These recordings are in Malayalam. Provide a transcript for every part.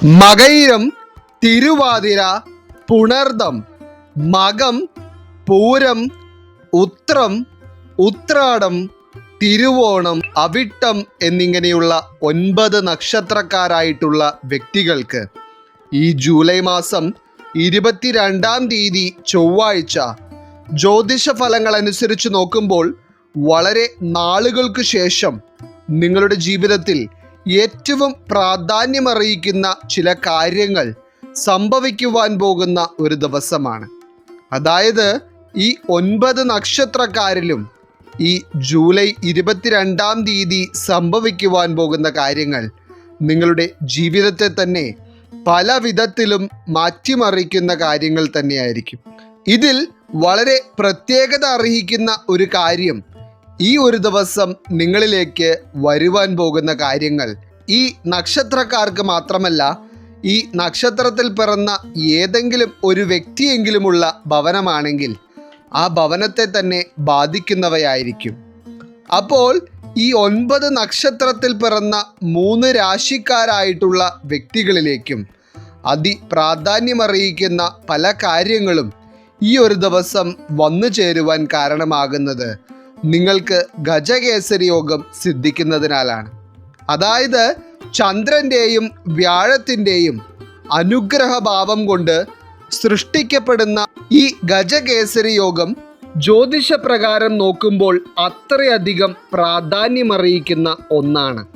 മകയിരം തിരുവാതിര പുണർദം മകം പൂരം ഉത്രം ഉത്രാടം തിരുവോണം അവിട്ടം എന്നിങ്ങനെയുള്ള ഒൻപത് നക്ഷത്രക്കാരായിട്ടുള്ള വ്യക്തികൾക്ക് ഈ ജൂലൈ മാസം ഇരുപത്തിരണ്ടാം തീയതി ചൊവ്വാഴ്ച ജ്യോതിഷ ഫലങ്ങൾ അനുസരിച്ച് നോക്കുമ്പോൾ വളരെ നാളുകൾക്ക് ശേഷം നിങ്ങളുടെ ജീവിതത്തിൽ ഏറ്റവും പ്രാധാന്യമറിയിക്കുന്ന ചില കാര്യങ്ങൾ സംഭവിക്കുവാൻ പോകുന്ന ഒരു ദിവസമാണ്. അതായത് ഈ ഒൻപത് നക്ഷത്രക്കാരിലും ഈ ജൂലൈ ഇരുപത്തിരണ്ടാം തീയതി സംഭവിക്കുവാൻ പോകുന്ന കാര്യങ്ങൾ നിങ്ങളുടെ ജീവിതത്തെ തന്നെ പല വിധത്തിലും മാറ്റിമറിക്കുന്ന കാര്യങ്ങൾ തന്നെയായിരിക്കും. ഇതിൽ വളരെ പ്രത്യേകത അർഹിക്കുന്ന ഒരു കാര്യം ഈ ഒരു ദിവസം നിങ്ങളിലേക്ക് വരുവാൻ പോകുന്ന കാര്യങ്ങൾ ഈ നക്ഷത്രക്കാർക്ക് മാത്രമല്ല ഈ നക്ഷത്രത്തിൽ പിറന്ന ഏതെങ്കിലും ഒരു വ്യക്തിയെങ്കിലുമുള്ള ഭവനമാണെങ്കിൽ ആ ഭവനത്തെ തന്നെ ബാധിക്കുന്നവയായിരിക്കും. അപ്പോൾ ഈ ഒൻപത് നക്ഷത്രത്തിൽ പിറന്ന മൂന്ന് രാശിക്കാരായിട്ടുള്ള വ്യക്തികളിലേക്കും അതിപ്രാധാന്യമറിയിക്കുന്ന പല കാര്യങ്ങളും ഈ ഒരു ദിവസം വന്നു ചേരുവാൻ കാരണമാകുന്നത് നിങ്ങൾക്ക് ഗജകേസരി യോഗം സിദ്ധിക്കുന്നതിനാലാണ്. അതായത് ചന്ദ്രന്റെയും വ്യാഴത്തിന്റെയും അനുഗ്രഹഭാവം കൊണ്ട് സൃഷ്ടിക്കപ്പെടുന്ന ഈ ഗജകേസരി യോഗം ജ്യോതിഷപ്രകാരം നോക്കുമ്പോൾ അത്രയധികം പ്രാധാന്യമറിയിക്കുന്ന ഒന്നാണ്.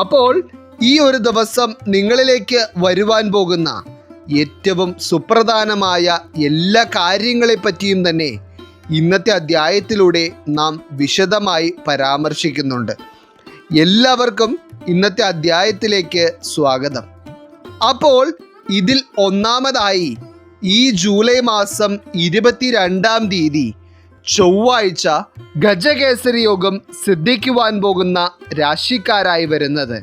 അപ്പോൾ ഈ ഒരു ദിവസം നിങ്ങളിലേക്ക് വരുവാൻ പോകുന്ന ഏറ്റവും സുപ്രധാനമായ എല്ലാ കാര്യങ്ങളെപ്പറ്റിയും തന്നെ ഇന്നത്തെ അധ്യായത്തിലൂടെ നാം വിശദമായി പരാമർശിക്കുന്നുണ്ട്. എല്ലാവർക്കും ഇന്നത്തെ അധ്യായത്തിലേക്ക് സ്വാഗതം. അപ്പോൾ ഇതിൽ ഒന്നാമതായി ഈ ജൂലൈ മാസം ഇരുപത്തിരണ്ടാം തീയതി ചൊവ്വാഴ്ച ഗജകേസരി യോഗം സിദ്ധിക്കുവാൻ പോകുന്ന രാശിക്കാരായി വരുന്നത്.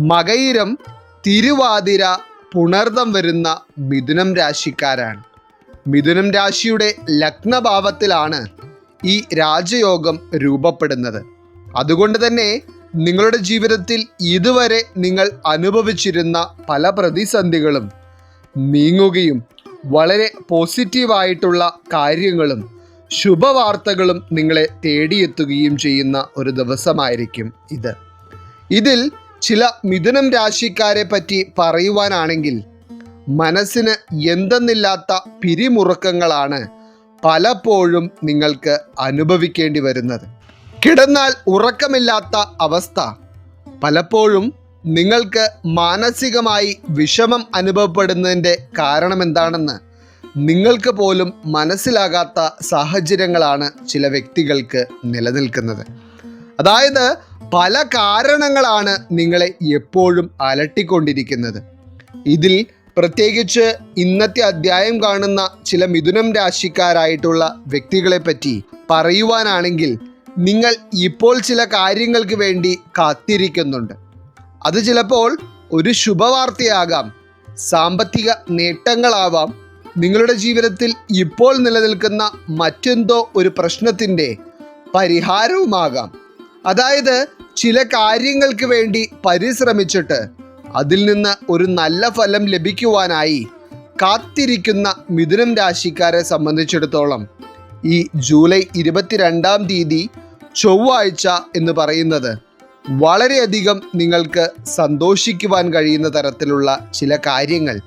മകയിരം തിരുവാതിര പുണർദം വരുന്ന മിഥുനം രാശിക്കാരാണ്. മിഥുനം രാശിയുടെ ലഗ്നഭാവത്തിലാണ് ഈ രാജയോഗം രൂപപ്പെടുന്നത്. അതുകൊണ്ട് തന്നെ നിങ്ങളുടെ ജീവിതത്തിൽ ഇതുവരെ നിങ്ങൾ അനുഭവിച്ചിരുന്ന പല പ്രതിസന്ധികളും നീങ്ങുകയും വളരെ പോസിറ്റീവായിട്ടുള്ള കാര്യങ്ങളും ശുഭവാർത്തകളും നിങ്ങളെ തേടിയെത്തുകയും ചെയ്യുന്ന ഒരു ദിവസമായിരിക്കും ഇത്. ഇതിൽ ചില മിഥുനം രാശിക്കാരെ പറ്റി പറയുവാനാണെങ്കിൽ മനസ്സിന് എന്തെന്നില്ലാത്ത പിരിമുറുക്കങ്ങളാണ് പലപ്പോഴും നിങ്ങൾക്ക് അനുഭവിക്കേണ്ടി വരുന്നത്. കിടന്നാൽ ഉറക്കമില്ലാത്ത അവസ്ഥ. പലപ്പോഴും നിങ്ങൾക്ക് മാനസികമായി വിഷമം അനുഭവപ്പെടുന്നതിന്റെ കാരണം എന്താണെന്ന് നിങ്ങൾക്ക് പോലും മനസ്സിലാകാത്ത സാഹചര്യങ്ങളാണ് ചില വ്യക്തികൾക്ക് നിലനിൽക്കുന്നത്. അതായത് പല കാരണങ്ങളാണ് നിങ്ങളെ എപ്പോഴും അലട്ടിക്കൊണ്ടിരിക്കുന്നത്. ഇതിൽ പ്രത്യേകിച്ച് ഇന്നത്തെ അധ്യായം കാണുന്ന ചില മിഥുനം രാശിക്കാരായിട്ടുള്ള വ്യക്തികളെ പറ്റി പറയുവാനാണെങ്കിൽ നിങ്ങൾ ഇപ്പോൾ ചില കാര്യങ്ങൾക്ക് വേണ്ടി കാത്തിരിക്കുന്നുണ്ട്. അത് ചിലപ്പോൾ ഒരു ശുഭവാർത്തയാകാം സാമ്പത്തിക നേട്ടങ്ങളാവാം നിങ്ങളുടെ ജീവിതത്തിൽ ഇപ്പോൾ നിലനിൽക്കുന്ന മറ്റെന്തോ ഒരു പ്രശ്നത്തിന്റെ പരിഹാരവുമാകാം. അതായത് ചില കാര്യങ്ങൾക്ക് വേണ്ടി പരിശ്രമിച്ചിട്ട് അതിൽ നിന്ന് ഒരു നല്ല ഫലം ലഭിക്കുവാനായി കാത്തിരിക്കുന്ന മിഥുനം രാശിക്കാരെ സംബന്ധിച്ചിടത്തോളം ഈ ജൂലൈ ഇരുപത്തിരണ്ടാം തീയതി ചൊവ്വാഴ്ച എന്ന് പറയുന്നത് വളരെയധികം നിങ്ങൾക്ക് സന്തോഷിക്കുവാൻ കഴിയുന്ന തരത്തിലുള്ള ചില കാര്യങ്ങൾ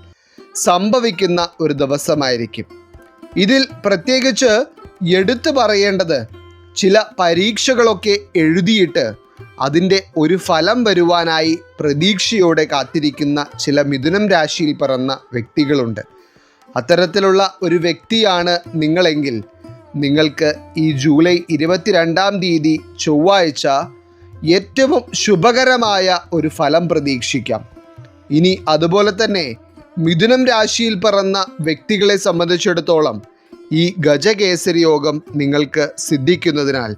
സംഭവിക്കുന്ന ഒരു ദിവസമായിരിക്കും. ഇതിൽ പ്രത്യേകിച്ച് എടുത്തു പറയേണ്ടത് ചില പരീക്ഷകളൊക്കെ എഴുതിയിട്ട് അതിന്റെ ഒരു ഫലം വരുവാനായി പ്രതീക്ഷയോടെ കാത്തിരിക്കുന്ന ചില മിഥുനം രാശിയിൽ പിറന്ന വ്യക്തികളുണ്ട്. അത്തരത്തിലുള്ള ഒരു വ്യക്തിയാണ് നിങ്ങളെങ്കിൽ നിങ്ങൾക്ക് ഈ ജൂലൈ ഇരുപത്തിരണ്ടാം തീയതി ചൊവ്വാഴ്ച ഏറ്റവും ശുഭകരമായ ഒരു ഫലം പ്രതീക്ഷിക്കാം. ഇനി അതുപോലെ തന്നെ മിഥുനം രാശിയിൽ പിറന്ന വ്യക്തികളെ സംബന്ധിച്ചിടത്തോളം ഈ ഗജകേസരി യോഗം നിങ്ങൾക്ക് സിദ്ധിക്കുന്നതിനാൽ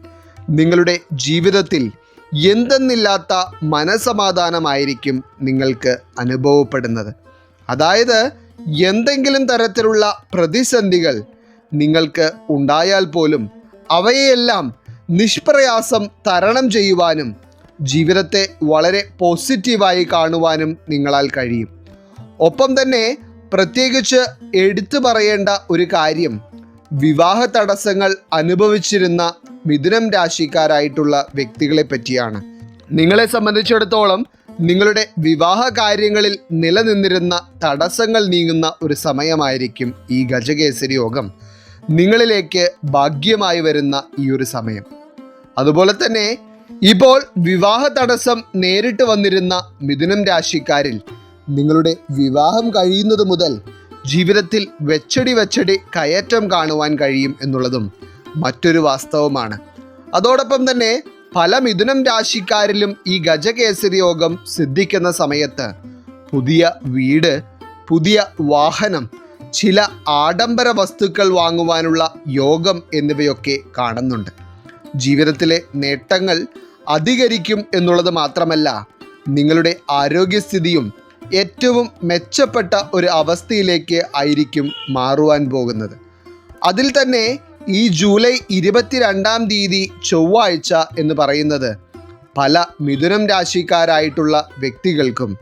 നിങ്ങളുടെ ജീവിതത്തിൽ എന്തെന്നില്ലാത്ത മനസമാധാനമായിരിക്കും നിങ്ങൾക്ക് അനുഭവപ്പെടുന്നത്. അതായത് എന്തെങ്കിലും തരത്തിലുള്ള പ്രതിസന്ധികൾ നിങ്ങൾക്ക് ഉണ്ടായാൽ പോലും അവയെല്ലാം നിഷ്പ്രയാസം തരണം ചെയ്യുവാനും ജീവിതത്തെ വളരെ പോസിറ്റീവായി കാണുവാനും നിങ്ങളാൽ കഴിയും. ഒപ്പം തന്നെ പ്രത്യേകിച്ച് എടുത്തു പറയേണ്ട ഒരു കാര്യം വിവാഹ തടസ്സങ്ങൾ അനുഭവിച്ചിരുന്ന മിഥുനം രാശിക്കാരായിട്ടുള്ള വ്യക്തികളെ പറ്റിയാണ്. നിങ്ങളെ സംബന്ധിച്ചിടത്തോളം നിങ്ങളുടെ വിവാഹ കാര്യങ്ങളിൽ നിലനിന്നിരുന്ന തടസ്സങ്ങൾ നീങ്ങുന്ന ഒരു സമയമായിരിക്കും ഈ ഗജകേസരി യോഗം. നിങ്ങളിലേക്ക് ഭാഗ്യമായി വരുന്ന ഈ ഒരു സമയം. അതുപോലെ തന്നെ ഇപ്പോൾ വിവാഹ തടസ്സം നേരിട്ട് വന്നിരുന്ന മിഥുനം രാശിക്കാരിൽ നിങ്ങളുടെ വിവാഹം കഴിയുന്നത് മുതൽ ജീവിതത്തിൽ വെച്ചടി വെച്ചടി കയറ്റം കാണുവാൻ കഴിയും എന്നുള്ളതും മറ്റൊരു വാസ്തവമാണ്. അതോടൊപ്പം തന്നെ പല മിഥുനം രാശിക്കാരിലും ഈ ഗജകേസരി യോഗം സിദ്ധിക്കുന്ന സമയത്ത് പുതിയ വീട് പുതിയ വാഹനം ചില ആഡംബര വസ്തുക്കൾ വാങ്ങുവാനുള്ള യോഗം എന്നിവയൊക്കെ കാണുന്നുണ്ട്. ജീവിതത്തിലെ നേട്ടങ്ങൾ അധികരിക്കും എന്നുള്ളത് മാത്രമല്ല നിങ്ങളുടെ ആരോഗ്യസ്ഥിതിയും ഏറ്റവും മെച്ചപ്പെട്ട ഒരു അവസ്ഥയിലേക്ക് ആയിരിക്കും മാറുവാൻ പോകുന്നത്. അതിൽ തന്നെ ഈ ജൂലൈ ഇരുപത്തിരണ്ടാം തീയതി ചൊവ്വാഴ്ച എന്ന് പറയുന്നത് പല മിഥുനം രാശിക്കാരായിട്ടുള്ള വ്യക്തികൾക്കും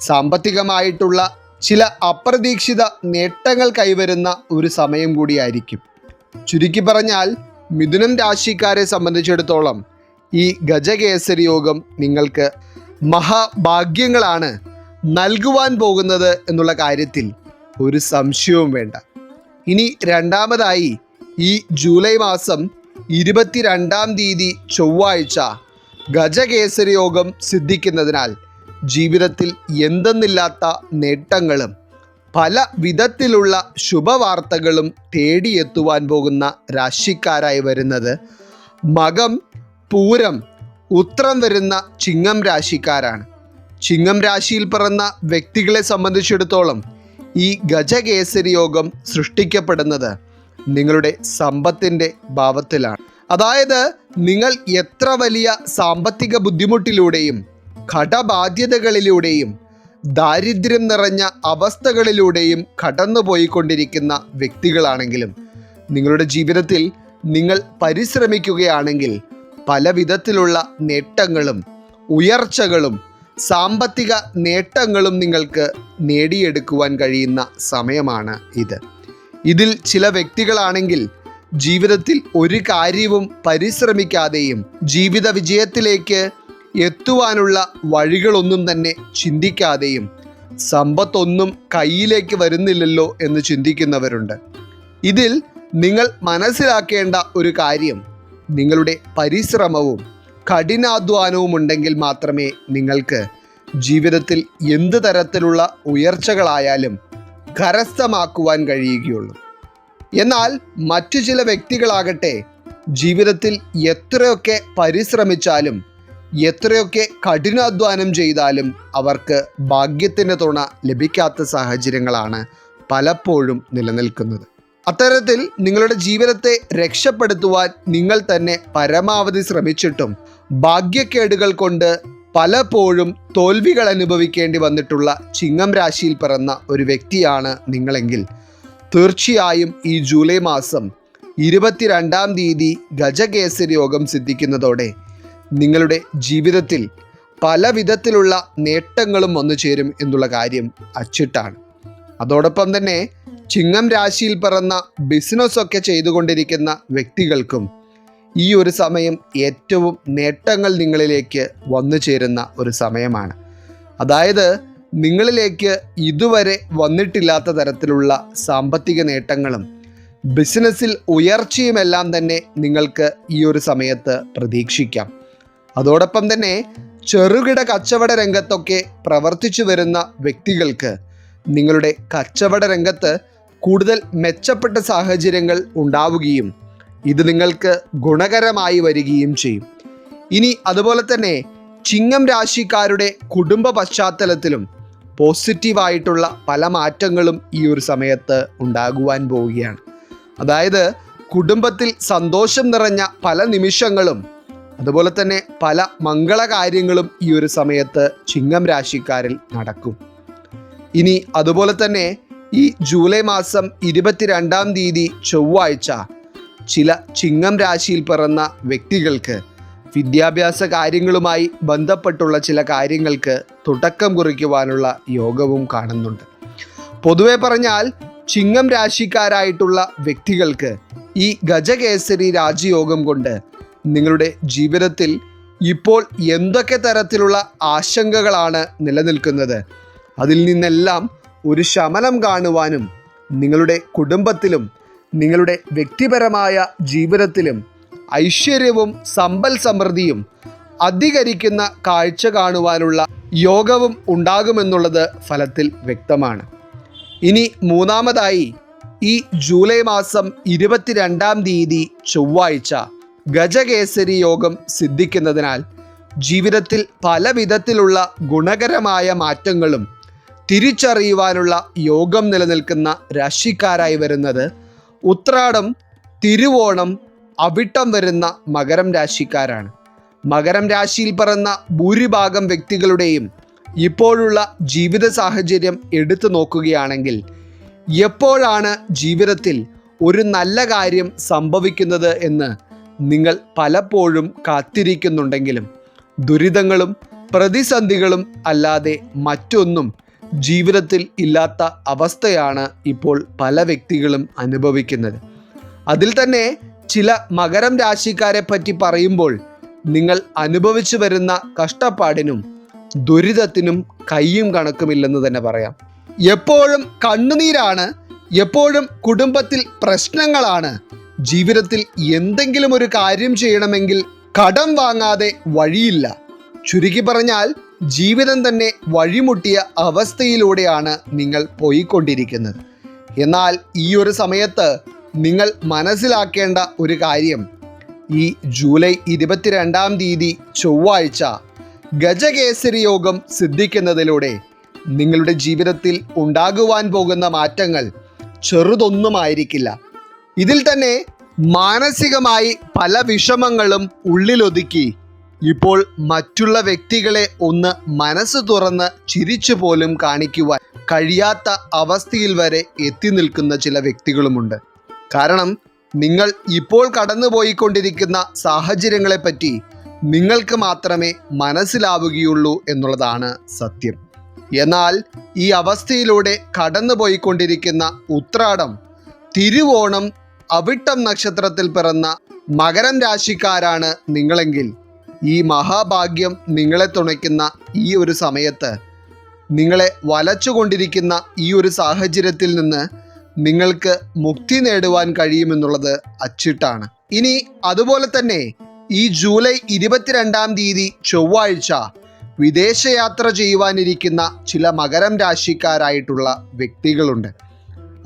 സാമ്പത്തികമായിട്ടുള്ള ചില അപ്രതീക്ഷിത നേട്ടങ്ങൾ കൈവരുന്ന ഒരു സമയം കൂടിയായിരിക്കും. ചുരുക്കി പറഞ്ഞാൽ മിഥുനം രാശിക്കാരെ സംബന്ധിച്ചിടത്തോളം ഈ ഗജകേസരി യോഗം നിങ്ങൾക്ക് മഹാഭാഗ്യങ്ങളാണ് നൽകുവാൻ പോകുന്നത് എന്നുള്ള കാര്യത്തിൽ ഒരു സംശയവും വേണ്ട. ഇനി രണ്ടാമതായി ഈ ജൂലൈ മാസം ഇരുപത്തിരണ്ടാം തീയതി ചൊവ്വാഴ്ച ഗജകേസരി യോഗം സിദ്ധിക്കുന്നതിനാൽ ജീവിതത്തിൽ എന്തെന്നില്ലാത്ത നേട്ടങ്ങളും പല വിധത്തിലുള്ള ശുഭവാർത്തകളും തേടിയെത്തുവാൻ പോകുന്ന രാശിക്കാരായി വരുന്നത് മകം പൂരം ഉത്രം വരുന്ന ചിങ്ങം രാശിക്കാരാണ്. ചിങ്ങം രാശിയിൽ പിറന്ന വ്യക്തികളെ സംബന്ധിച്ചിടത്തോളം ഈ ഗജകേസരി യോഗം സൃഷ്ടിക്കപ്പെടുന്നത് നിങ്ങളുടെ സമ്പത്തിന്റെ ഭാവത്തിലാണ്. അതായത് നിങ്ങൾ എത്ര വലിയ സാമ്പത്തിക ബുദ്ധിമുട്ടിലൂടെയും കടബാധ്യതകളിലൂടെയും ദാരിദ്ര്യം നിറഞ്ഞ അവസ്ഥകളിലൂടെയും കടന്നുപോയിക്കൊണ്ടിരിക്കുന്ന വ്യക്തികളാണെങ്കിലും നിങ്ങളുടെ ജീവിതത്തിൽ നിങ്ങൾ പരിശ്രമിക്കുകയാണെങ്കിൽ പല വിധത്തിലുള്ള നേട്ടങ്ങളും ഉയർച്ചകളും സാമ്പത്തിക നേട്ടങ്ങളും നിങ്ങൾക്ക് നേടിയെടുക്കുവാൻ കഴിയുന്ന സമയമാണ് ഇത്. ഇതിൽ ചില വ്യക്തികളാണെങ്കിൽ ജീവിതത്തിൽ ഒരു കാര്യവും പരിശ്രമിക്കാതെയും ജീവിത വിജയത്തിലേക്ക് എത്തുവാനുള്ള വഴികളൊന്നും തന്നെ ചിന്തിക്കാതെയും സമ്പത്തൊന്നും കയ്യിലേക്ക് വരുന്നില്ലല്ലോ എന്ന് ചിന്തിക്കുന്നവരുണ്ട്. ഇതിൽ നിങ്ങൾ മനസ്സിലാക്കേണ്ട ഒരു കാര്യം നിങ്ങളുടെ പരിശ്രമവും കഠിനാധ്വാനവും ഉണ്ടെങ്കിൽ മാത്രമേ നിങ്ങൾക്ക് ജീവിതത്തിൽ എന്ത് തരത്തിലുള്ള ഉയർച്ചകളായാലും കരസ്ഥമാക്കുവാൻ കഴിയുകയുള്ളൂ. എന്നാൽ മറ്റു ചില വ്യക്തികളാകട്ടെ ജീവിതത്തിൽ എത്രയൊക്കെ പരിശ്രമിച്ചാലും എത്രയൊക്കെ കഠിനാധ്വാനം ചെയ്താലും അവർക്ക് ഭാഗ്യത്തിന്റെ തുണ ലഭിക്കാത്ത സാഹചര്യങ്ങളാണ് പലപ്പോഴും നിലനിൽക്കുന്നത്. അത്തരത്തിൽ നിങ്ങളുടെ ജീവിതത്തെ രക്ഷപ്പെടുത്തുവാൻ നിങ്ങൾ തന്നെ പരമാവധി ശ്രമിച്ചിട്ടും ഭാഗ്യക്കേടുകൾ കൊണ്ട് പലപ്പോഴും തോൽവികൾ അനുഭവിക്കേണ്ടി വന്നിട്ടുള്ള ചിങ്ങം രാശിയിൽ പിറന്ന ഒരു വ്യക്തിയാണ് നിങ്ങളെങ്കിൽ. തീർച്ചയായും ഈ ജൂലൈ മാസം ഇരുപത്തിരണ്ടാം തീയതി ഗജകേസരി യോഗം സിദ്ധിക്കുന്നതോടെ നിങ്ങളുടെ ജീവിതത്തിൽ പല വിധത്തിലുള്ള നേട്ടങ്ങളും വന്നു ചേരും എന്നുള്ള കാര്യം അച്ചിട്ടാണ്. അതോടൊപ്പം തന്നെ ചിങ്ങം രാശിയിൽ പിറന്ന ബിസിനസ്സൊക്കെ ചെയ്തുകൊണ്ടിരിക്കുന്ന വ്യക്തികൾക്കും ഈ ഒരു സമയം ഏറ്റവും നേട്ടങ്ങൾ നിങ്ങളിലേക്ക് വന്നു ചേരുന്ന ഒരു സമയമാണ്. അതായത് നിങ്ങളിലേക്ക് ഇതുവരെ വന്നിട്ടില്ലാത്ത തരത്തിലുള്ള സാമ്പത്തിക നേട്ടങ്ങളും ബിസിനസ്സിൽ ഉയർച്ചയുമെല്ലാം തന്നെ നിങ്ങൾക്ക് ഈ ഒരു സമയത്ത് പ്രതീക്ഷിക്കാം. അതോടൊപ്പം തന്നെ ചെറുകിട കച്ചവട രംഗത്തൊക്കെ പ്രവർത്തിച്ചു വരുന്ന വ്യക്തികൾക്ക് നിങ്ങളുടെ കച്ചവട രംഗത്ത് കൂടുതൽ മെച്ചപ്പെട്ട സാഹചര്യങ്ങൾ ഉണ്ടാവുകയും ഇത് നിങ്ങൾക്ക് ഗുണകരമായി വരികയും ചെയ്യും. ഇനി അതുപോലെ തന്നെ ചിങ്ങം രാശിക്കാരുടെ കുടുംബ പശ്ചാത്തലത്തിലും പോസിറ്റീവായിട്ടുള്ള പല മാറ്റങ്ങളും ഈ ഒരു സമയത്ത് ഉണ്ടാകുവാൻ പോവുകയാണ്. അതായത് കുടുംബത്തിൽ സന്തോഷം നിറഞ്ഞ പല നിമിഷങ്ങളും അതുപോലെ തന്നെ പല മംഗളകാര്യങ്ങളും ഈ ഒരു സമയത്ത് ചിങ്ങം രാശിക്കാരിൽ നടക്കും. ഇനി അതുപോലെ തന്നെ ഈ ജൂലൈ മാസം ഇരുപത്തിരണ്ടാം തീയതി ചൊവ്വാഴ്ച ചില ചിങ്ങം രാശിയിൽ പിറന്ന വ്യക്തികൾക്ക് വിദ്യാഭ്യാസ കാര്യങ്ങളുമായി ബന്ധപ്പെട്ടുള്ള ചില കാര്യങ്ങൾക്ക് തുടക്കം കുറിക്കുവാനുള്ള യോഗവും കാണുന്നുണ്ട്. പൊതുവെ പറഞ്ഞാൽ ചിങ്ങം രാശിക്കാരായിട്ടുള്ള വ്യക്തികൾക്ക് ഈ ഗജകേസരി രാജയോഗം കൊണ്ട് നിങ്ങളുടെ ജീവിതത്തിൽ ഇപ്പോൾ എന്തൊക്കെ തരത്തിലുള്ള ആശങ്കകളാണ് നിലനിൽക്കുന്നത്? അതിൽ നിന്നെല്ലാം ഒരു ശമനം കാണുവാനും നിങ്ങളുടെ കുടുംബത്തിലും നിങ്ങളുടെ വ്യക്തിപരമായ ജീവിതത്തിലും ഐശ്വര്യവും സമ്പൽ സമൃദ്ധിയും അധികരിക്കുന്ന കാഴ്ച കാണുവാനുള്ള യോഗവും ഉണ്ടാകുമെന്നുള്ളത് ഫലത്തിൽ വ്യക്തമാണ്. ഇനി മൂന്നാമതായി ഈ ജൂലൈ മാസം ഇരുപത്തിരണ്ടാം തീയതി ചൊവ്വാഴ്ച ഗജകേസരി യോഗം സിദ്ധിക്കുന്നതിനാൽ ജീവിതത്തിൽ പല വിധത്തിലുള്ള ഗുണകരമായ മാറ്റങ്ങളും തിരിച്ചറിയുവാനുള്ള യോഗം നിലനിൽക്കുന്ന രാശിക്കാരായി വരുന്നത് ഉത്രാടം തിരുവോണം അവിട്ടം വരുന്ന മകരം രാശിക്കാരാണ്. മകരം രാശിയിൽ പറന്ന ഭൂരിഭാഗം വ്യക്തികളുടെയും ഇപ്പോഴുള്ള ജീവിത സാഹചര്യം എടുത്തു നോക്കുകയാണെങ്കിൽ എപ്പോഴാണ് ജീവിതത്തിൽ ഒരു നല്ല കാര്യം സംഭവിക്കുന്നത് എന്ന് നിങ്ങൾ പലപ്പോഴും കാത്തിരിക്കുന്നുണ്ടെങ്കിലും ദുരിതങ്ങളും പ്രതിസന്ധികളും അല്ലാതെ മറ്റൊന്നും ജീവിതത്തിൽ ഇല്ലാത്ത അവസ്ഥയാണ് ഇപ്പോൾ പല വ്യക്തികളും അനുഭവിക്കുന്നത്. അതിൽ തന്നെ ചില മകരം രാശിക്കാരെ പറ്റി പറയുമ്പോൾ നിങ്ങൾ അനുഭവിച്ചു വരുന്ന കഷ്ടപ്പാടിനും ദുരിതത്തിനും കയ്യും കണക്കുമില്ലെന്ന് തന്നെ പറയാം. എപ്പോഴും കണ്ണുനീരാണ് എപ്പോഴും കുടുംബത്തിൽ പ്രശ്നങ്ങളാണ്. ജീവിതത്തിൽ എന്തെങ്കിലും ഒരു കാര്യം ചെയ്യണമെങ്കിൽ കടം വാങ്ങാതെ വഴിയില്ല. ചുരുക്കി പറഞ്ഞാൽ ജീവിതം തന്നെ വഴിമുട്ടിയ അവസ്ഥയിലൂടെയാണ് നിങ്ങൾ പോയിക്കൊണ്ടിരിക്കുന്നത്. എന്നാൽ ഈ ഒരു സമയത്ത് നിങ്ങൾ മനസ്സിലാക്കേണ്ട ഒരു കാര്യം. ഈ ജൂലൈ ഇരുപത്തിരണ്ടാം തീയതി ചൊവ്വാഴ്ച ഗജകേസരി യോഗം സിദ്ധിക്കുന്നതിലൂടെ നിങ്ങളുടെ ജീവിതത്തിൽ ഉണ്ടാകുവാൻ പോകുന്ന മാറ്റങ്ങൾ ചെറുതൊന്നുമായിരിക്കില്ല. ഇതിൽ തന്നെ മാനസികമായി പല വിഷമങ്ങളും ഉള്ളിലൊതുക്കി ഇപ്പോൾ മറ്റുള്ള വ്യക്തികളെ ഒന്ന് മനസ്സ് തുറന്ന് ചിരിച്ചു പോലും കാണിക്കുവാൻ കഴിയാത്ത അവസ്ഥയിൽ വരെ എത്തി നിൽക്കുന്ന ചില വ്യക്തികളുമുണ്ട്. കാരണം നിങ്ങൾ ഇപ്പോൾ കടന്നുപോയിക്കൊണ്ടിരിക്കുന്ന സാഹചര്യങ്ങളെപ്പറ്റി നിങ്ങൾക്ക് മാത്രമേ മനസ്സിലാവുകയുള്ളൂ എന്നുള്ളതാണ് സത്യം. എന്നാൽ ഈ അവസ്ഥയിലൂടെ കടന്നുപോയിക്കൊണ്ടിരിക്കുന്ന ഉത്രാടം തിരുവോണം അവിട്ടം നക്ഷത്രത്തിൽ പിറന്ന മകരം രാശിക്കാരാണ് നിങ്ങളെങ്കിൽ ഈ മഹാഭാഗ്യം നിങ്ങളെ തുണയ്ക്കുന്ന ഈ ഒരു സമയത്ത് നിങ്ങളെ വലച്ചുകൊണ്ടിരിക്കുന്ന ഈ ഒരു സാഹചര്യത്തിൽ നിന്ന് നിങ്ങൾക്ക് മുക്തി നേടുവാൻ കഴിയുമെന്നുള്ളത് അച്ചിട്ടാണ്. ഇനി അതുപോലെ തന്നെ ഈ ജൂലൈ ഇരുപത്തിരണ്ടാം തീയതി ചൊവ്വാഴ്ച വിദേശയാത്ര ചെയ്യുവാനിരിക്കുന്ന ചില മകരം രാശിക്കാരായിട്ടുള്ള വ്യക്തികളുണ്ട്.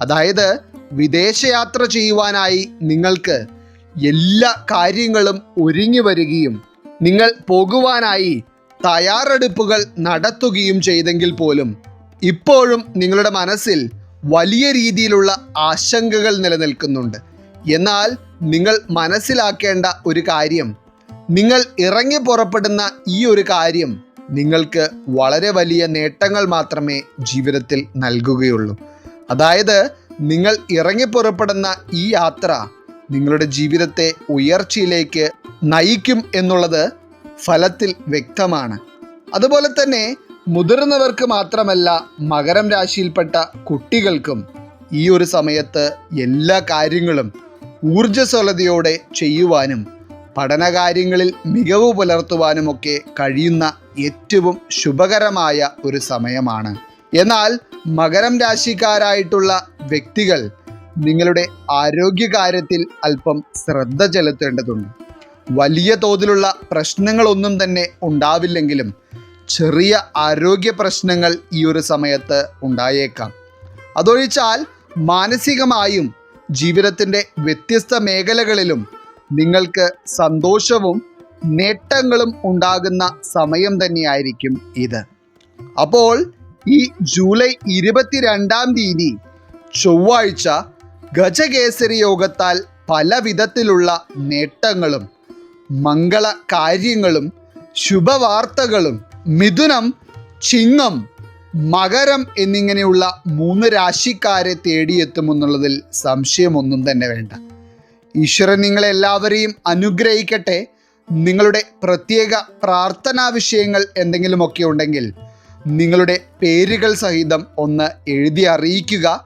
അതായത് വിദേശയാത്ര ചെയ്യുവാനായി നിങ്ങൾക്ക് എല്ലാ കാര്യങ്ങളും ഒരുങ്ങി വരികയും നിങ്ങൾ പോകുവാനായി തയ്യാറെടുപ്പുകൾ നടത്തുകയും ചെയ്തെങ്കിൽ പോലും ഇപ്പോഴും നിങ്ങളുടെ മനസ്സിൽ വലിയ രീതിയിലുള്ള ആശങ്കകൾ നിലനിൽക്കുന്നുണ്ട്. എന്നാൽ നിങ്ങൾ മനസ്സിലാക്കേണ്ട ഒരു കാര്യം നിങ്ങൾ ഇറങ്ങി പുറപ്പെടുന്ന ഈ ഒരു കാര്യം നിങ്ങൾക്ക് വളരെ വലിയ നേട്ടങ്ങൾ മാത്രമേ ജീവിതത്തിൽ നൽകുകയുള്ളൂ. അതായത് നിങ്ങൾ ഇറങ്ങി പുറപ്പെടുന്ന ഈ യാത്ര നിങ്ങളുടെ ജീവിതത്തെ ഉയർച്ചയിലേക്ക് നയിക്കും എന്നുള്ളത് ഫലത്തിൽ വ്യക്തമാണ്. അതുപോലെ തന്നെ മുതിർന്നവർക്ക് മാത്രമല്ല മകരം രാശിയിൽപ്പെട്ട കുട്ടികൾക്കും ഈ ഒരു സമയത്ത് എല്ലാ കാര്യങ്ങളും ഊർജസ്വലതയോടെ ചെയ്യുവാനും പഠനകാര്യങ്ങളിൽ മികവ് പുലർത്തുവാനുമൊക്കെ കഴിയുന്ന ഏറ്റവും ശുഭകരമായ ഒരു സമയമാണ്. എന്നാൽ മകരം രാശിക്കാരായിട്ടുള്ള വ്യക്തികൾ നിങ്ങളുടെ ആരോഗ്യകാര്യത്തിൽ അല്പം ശ്രദ്ധ ചെലുത്തേണ്ടതുണ്ട്. വലിയ തോതിലുള്ള പ്രശ്നങ്ങളൊന്നും തന്നെ ഉണ്ടാവില്ലെങ്കിലും ചെറിയ ആരോഗ്യ പ്രശ്നങ്ങൾ ഈ ഒരു സമയത്ത് ഉണ്ടായേക്കാം. അതൊഴിച്ചാൽ മാനസികമായും ജീവിതത്തിന്റെ വ്യത്യസ്ത മേഖലകളിലും നിങ്ങൾക്ക് സന്തോഷവും നേട്ടങ്ങളും ഉണ്ടാകുന്ന സമയം തന്നെയായിരിക്കും ഇത്. അപ്പോൾ ഈ ജൂലൈ ഇരുപത്തിരണ്ടാം തീയതി ചൊവ്വാഴ്ച ഗജകേസരി യോഗത്താൽ പല വിധത്തിലുള്ള നേട്ടങ്ങളും മംഗള കാര്യങ്ങളും ശുഭവാർത്തകളും മിഥുനം ചിങ്ങം മകരം എന്നിങ്ങനെയുള്ള മൂന്ന് രാശിക്കാരെ തേടിയെത്തുമെന്നുള്ളതിൽ സംശയമൊന്നും തന്നെ വേണ്ട. ഈശ്വരൻ നിങ്ങളെല്ലാവരെയും അനുഗ്രഹിക്കട്ടെ. നിങ്ങളുടെ പ്രത്യേക പ്രാർത്ഥനാ വിഷയങ്ങൾ എന്തെങ്കിലുമൊക്കെ ഉണ്ടെങ്കിൽ നിങ്ങളുടെ പേരുകൾ സഹിതം ഒന്ന് എഴുതി അറിയിക്കുക.